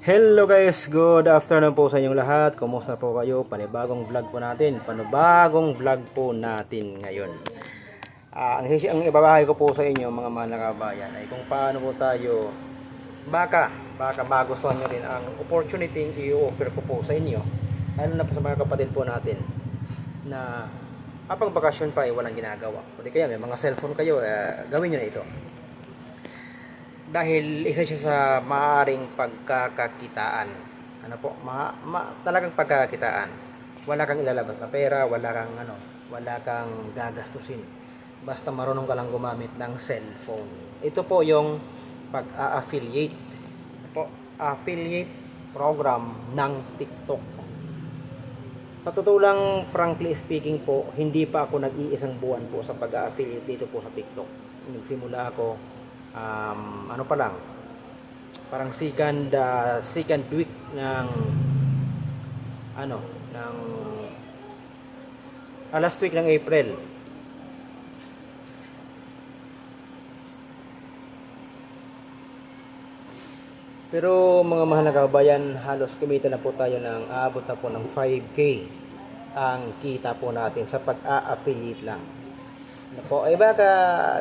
Hello guys, good afternoon po sa inyong lahat. Kumusta po kayo? Panibagong vlog po natin. Panibagong vlog po natin ngayon. Ah, ang, ang ibabahay ko po sa inyo mga mahal na kabayan ay kung paano po tayo baka, baka magustuhan nyo rin ang opportunity i-offer ko po sa inyo. Lalo na po sa mga kapatid po natin na kapag bakasyon pa ay walang ginagawa. O di kaya may mga cellphone kayo, eh, gawin nyo na ito dahil isa siya sa maaaring pagkakakitaan. Ano po, ma, ma, talagang pagkakakitaan. Wala kang ilalabas na pera, wala kang ano, wala kang gagastusin. Basta marunong ka lang gumamit ng cellphone. Ito po yung pag-affiliate. Po, affiliate program ng TikTok. Sa totoo lang, frankly speaking po, hindi pa ako nag-iisang buwan po sa pag-affiliate dito po sa TikTok. Nagsimula ako um, ano pa lang? Parang second uh, second week ng ano ng ah, last week ng April. Pero mga mahal na kababayan halos kumita na po tayo ng aabot na po ng 5k ang kita po natin sa pag-a-affiliate lang po, ay baka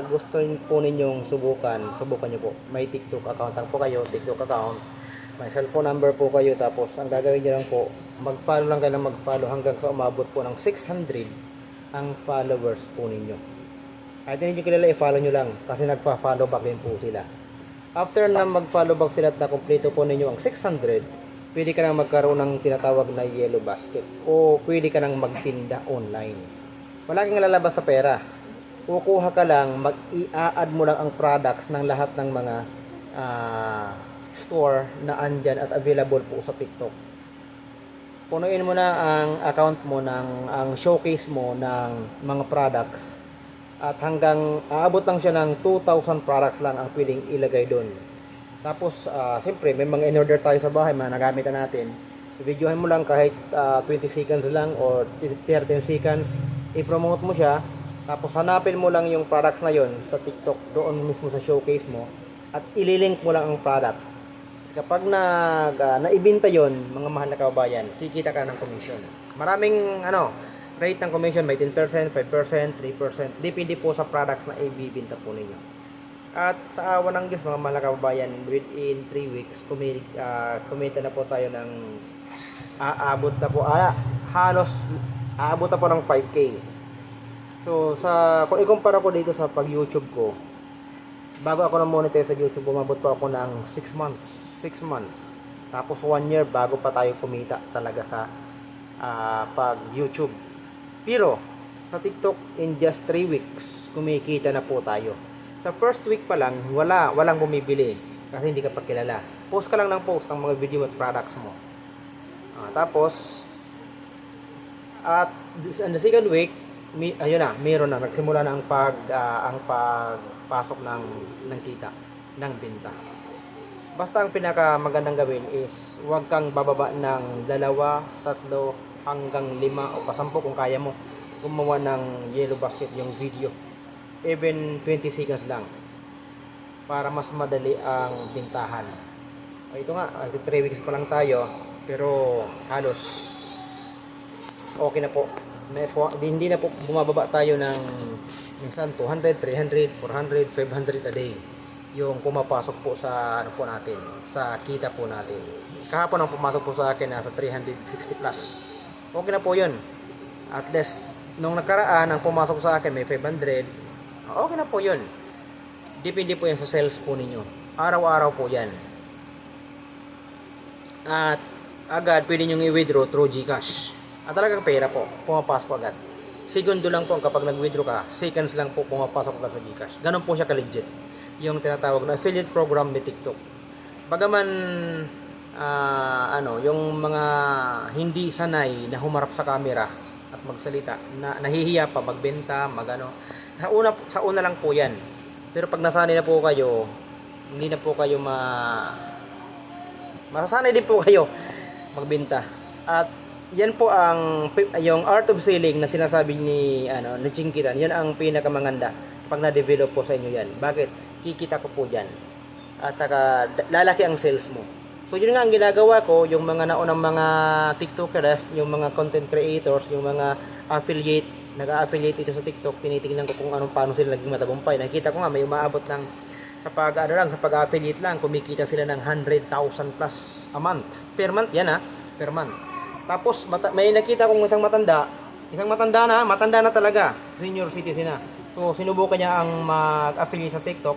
gusto po ninyong subukan, subukan nyo po. May TikTok account lang po kayo, TikTok account. May cellphone number po kayo, tapos ang gagawin nyo lang po, mag-follow lang kayo mag-follow hanggang sa umabot po ng 600 ang followers po ninyo. Kahit hindi nyo kilala, i-follow nyo lang kasi nagpa-follow back din po sila. After na mag-follow back sila at nakumpleto po ninyo ang 600, pwede ka nang magkaroon ng tinatawag na yellow basket o pwede ka nang magtinda online. Wala kang lalabas sa pera kukuha ka lang, mag-i-add mo lang ang products ng lahat ng mga ah, store na andyan at available po sa TikTok. Punuin mo na ang account mo ng ang showcase mo ng mga products at hanggang aabot lang siya ng 2,000 products lang ang pwedeng ilagay doon. Tapos, ah, siyempre, may mga in-order tayo sa bahay, mga nagamit na natin. I-videohan mo lang kahit ah, 20 seconds lang or 13 seconds. I-promote mo siya. Tapos hanapin mo lang yung products na yon sa TikTok doon mismo sa showcase mo at ililink mo lang ang product. Kapag nag uh, naibenta yon, mga mahal na kababayan, kikita ka ng commission. Maraming ano, rate ng commission may 10%, 5%, 3%, depende po sa products na ibibenta po ninyo. At sa awa ng Diyos mga mahal na kababayan, within 3 weeks, kumita, uh, na po tayo ng aabot na po, ah, halos aabot na po ng 5K. So, sa kung ikumpara ko dito sa pag-YouTube ko, bago ako na-monetize sa YouTube, bumabot pa ako ng 6 months. 6 months. Tapos 1 year bago pa tayo kumita talaga sa ah, pag-YouTube. Pero, sa TikTok, in just 3 weeks, kumikita na po tayo. Sa first week pa lang, wala, walang bumibili kasi hindi ka pa kilala. Post ka lang ng post ng mga video at products mo. Ah, tapos, at in the second week, mi, ayun na, meron na nagsimula na ang pag ah, ang pagpasok ng ng kita, ng benta. Basta ang pinaka magandang gawin is huwag kang bababa ng dalawa, tatlo, hanggang lima o pasampo kung kaya mo gumawa ng yellow basket yung video. Even 20 seconds lang para mas madali ang bintahan. O, ito nga, 3 weeks pa lang tayo pero halos okay na po may po, di- hindi na po bumababa tayo ng minsan 200, 300, 400, 500 a day yung pumapasok po sa ano po natin sa kita po natin. Kahapon ang pumasok po sa akin nasa 360 plus. Okay na po yun. At least nung nakaraan ang pumasok sa akin may 500 okay na po yun. Depende po yan sa sales po ninyo. Araw-araw po yan. At agad pwede nyo i-withdraw through Gcash at talagang pera po, pumapasok agad. Segundo lang po kapag nag-withdraw ka, seconds lang po pumapasok agad sa Gcash. Ganun po siya ka-legit. Yung tinatawag na affiliate program ni TikTok. Bagaman ah, ano, yung mga hindi sanay na humarap sa camera at magsalita, na nahihiya pa magbenta, magano. Sa una sa una lang po 'yan. Pero pag nasanay na po kayo, hindi na po kayo ma masasanay din po kayo magbenta. At yan po ang yung art of selling na sinasabi ni ano ni Chinkitan. Yan ang pinakamaganda pag na-develop po sa inyo yan. Bakit? Kikita ko po diyan. At saka lalaki ang sales mo. So yun nga ang ginagawa ko, yung mga naunang mga TikTokers, yung mga content creators, yung mga affiliate, nag-affiliate ito sa TikTok, tinitingnan ko kung anong paano sila naging matagumpay. Nakita ko nga may umaabot ng sa pag ano lang, sa pag-affiliate lang, kumikita sila ng 100,000 plus a month. Per month yan ha, per month. Tapos may nakita kong isang matanda, isang matanda na, matanda na talaga, senior citizen na. So sinubukan niya ang mag-affiliate sa TikTok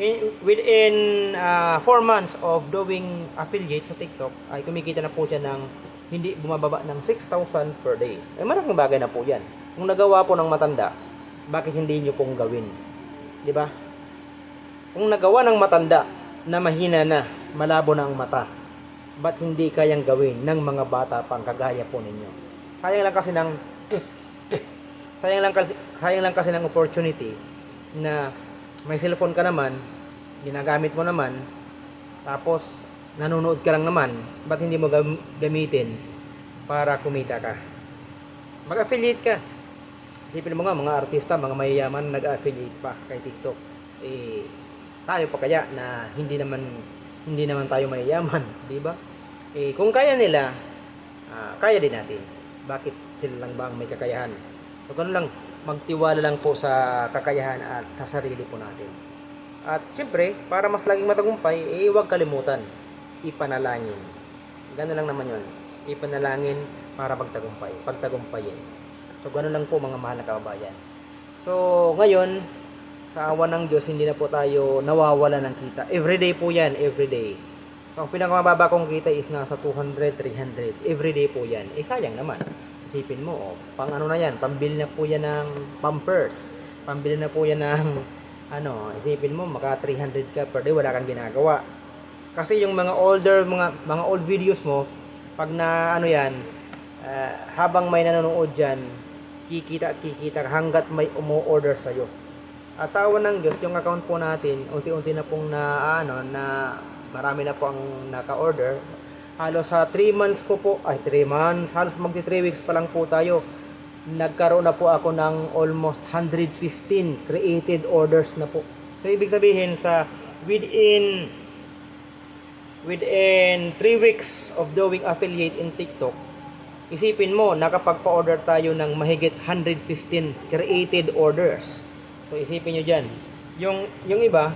in, within 4 months of doing affiliate sa TikTok ay kumikita na po siya ng hindi bumababa ng 6,000 per day. Eh malaking bagay na po yan. Kung nagawa po ng matanda, bakit hindi nyo pong gawin? Di ba? Kung nagawa ng matanda na mahina na, malabo na ang mata, ba't hindi kayang gawin ng mga bata pang kagaya po ninyo? Sayang lang kasi ng sayang lang kasi sayang lang kasi ng opportunity na may cellphone ka naman, ginagamit mo naman, tapos nanonood ka lang naman, ba't hindi mo gam- gamitin para kumita ka? Mag-affiliate ka. Isipin mo nga, mga artista, mga mayayaman, nag-affiliate pa kay TikTok. Eh, tayo pa kaya na hindi naman hindi naman tayo mayayaman, di ba? Eh, kung kaya nila, ah, kaya din natin. Bakit sila lang ba ang may kakayahan? So, ganun lang, magtiwala lang po sa kakayahan at sa sarili po natin. At siyempre, para mas laging matagumpay, eh, huwag kalimutan, ipanalangin. Ganun lang naman yon Ipanalangin para magtagumpay, pagtagumpayin. So, ganun lang po mga mahal na kababayan. So, ngayon, sa awa ng Diyos, hindi na po tayo nawawala ng kita. Everyday po yan, everyday. So, ang pinakamababa kong kita is nasa 200, 300. Everyday po yan. Eh, sayang naman. Isipin mo, oh, pang ano na yan, pambili na po yan ng pampers. Pambili na po yan ng, ano, isipin mo, maka 300 ka per day, wala kang ginagawa. Kasi yung mga older, mga, mga old videos mo, pag na, ano yan, ah, habang may nanonood dyan, kikita at kikita hanggat may umu-order sa'yo. At sa awan ng Diyos, yung account po natin, unti-unti na pong na, ano, na marami na po ang naka-order. Halos sa 3 months ko po, ay 3 months, halos magti 3 weeks pa lang po tayo. Nagkaroon na po ako ng almost 115 created orders na po. So, ibig sabihin sa within within 3 weeks of doing affiliate in TikTok, isipin mo, nakapagpa-order tayo ng mahigit 115 created orders. So isipin nyo dyan. Yung, yung iba,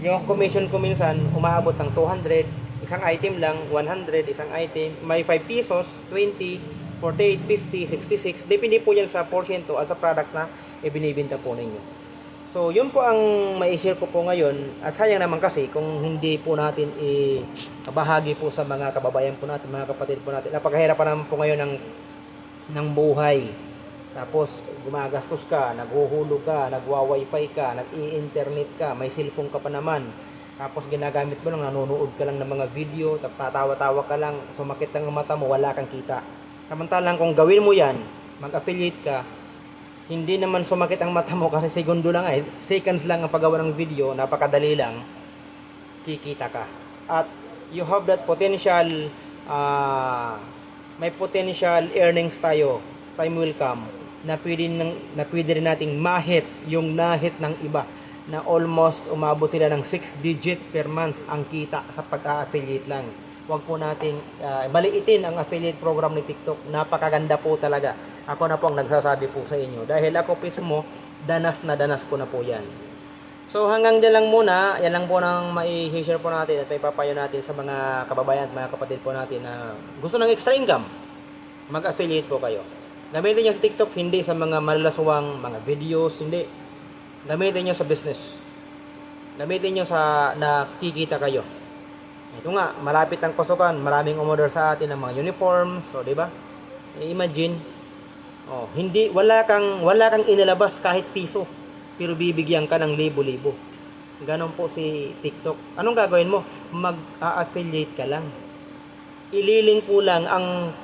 yung commission ko minsan, umaabot ng 200, isang item lang, 100, isang item, may 5 pesos, 20, 48, 50, 66, depende po yan sa porsyento at sa product na ibinibinta po ninyo. So, yun po ang mai-share ko po ngayon. At sayang naman kasi kung hindi po natin i-bahagi po sa mga kababayan po natin, mga kapatid po natin. Napakahirap pa naman po ngayon ng, ng buhay. Tapos, gumagastos ka, naghuhulog ka, nagwa-wifi ka, nag-i-internet ka, may cellphone ka pa naman. Tapos ginagamit mo lang, nanonood ka lang ng mga video, tatawa-tawa ka lang, sumakit ang mata mo, wala kang kita. Samantalang kung gawin mo yan, mag-affiliate ka, hindi naman sumakit ang mata mo kasi segundo lang eh, seconds lang ang paggawa ng video, napakadali lang, kikita ka. At you have that potential, ah, may potential earnings tayo, time will come, na pwede, nang, na pwede rin nating mahit yung nahit ng iba na almost umabot sila ng 6 digit per month ang kita sa pag-affiliate lang. Huwag po nating ah, baliitin ang affiliate program ni TikTok. Napakaganda po talaga. Ako na po ang nagsasabi po sa inyo. Dahil ako mismo, danas na danas ko na po yan. So hanggang dyan lang muna, yan lang po nang mai-share po natin at may papayo natin sa mga kababayan at mga kapatid po natin na gusto ng extra income. Mag-affiliate po kayo. Gamitin nyo sa TikTok, hindi sa mga malalaswang mga videos, hindi. Gamitin nyo sa business. Gamitin nyo sa nakikita kayo. Ito nga, malapit ang pasukan, maraming umorder sa atin ng mga uniforms, so 'di ba? I-imagine, oh, hindi wala kang wala kang inilabas kahit piso, pero bibigyan ka ng libo-libo. Ganon po si TikTok. Anong gagawin mo? Mag-affiliate ka lang. Ililink mo lang ang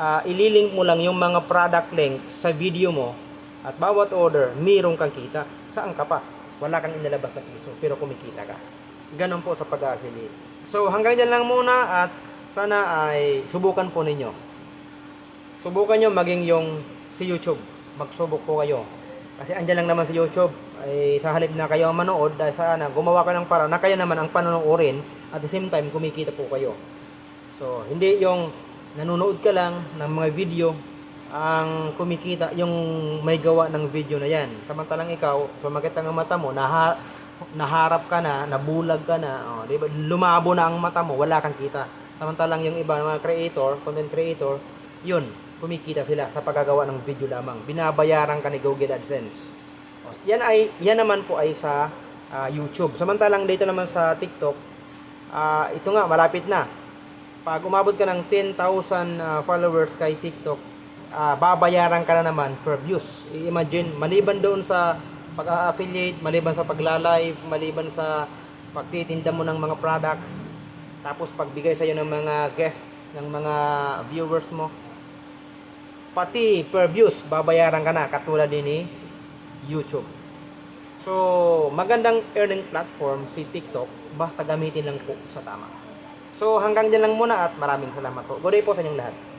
ah, ililink mo lang yung mga product link sa video mo at bawat order, mayroon kang kita. Saan ka pa? Wala kang inilabas na piso, pero kumikita ka. Ganon po sa pag-affiliate. So hanggang dyan lang muna at sana ay subukan po ninyo. Subukan nyo maging yung si YouTube. Magsubok po kayo. Kasi andyan lang naman sa YouTube. ay sa halip na kayo manood, dahil sana gumawa ka ng para na kayo naman ang panonoodin at the same time kumikita po kayo. So, hindi yung nanonood ka lang ng mga video ang kumikita yung may gawa ng video na yan. Samantalang ikaw, sumakit ang mata mo, naha, naharap ka na, nabulag ka na, oh, di ba? lumabo na ang mata mo, wala kang kita. Samantalang yung iba mga creator, content creator, yun, kumikita sila sa paggagawa ng video lamang. Binabayaran ka ni Google AdSense. O, Yan ay yan naman po ay sa ah, YouTube. Samantalang dito naman sa TikTok, ah, ito nga malapit na. Pag umabot ka ng 10,000 ah, followers kay TikTok, ah, babayaran ka na naman per views. I-imagine, maliban doon sa pag-affiliate, maliban sa pagla-live, maliban sa pagtitinda mo ng mga products, tapos pagbigay sa iyo ng mga gift ng mga viewers mo, pati per views babayaran ka na katulad din ni YouTube. So, magandang earning platform si TikTok basta gamitin lang po sa tama. So, hanggang dyan lang muna at maraming salamat po. Good day po sa inyong lahat.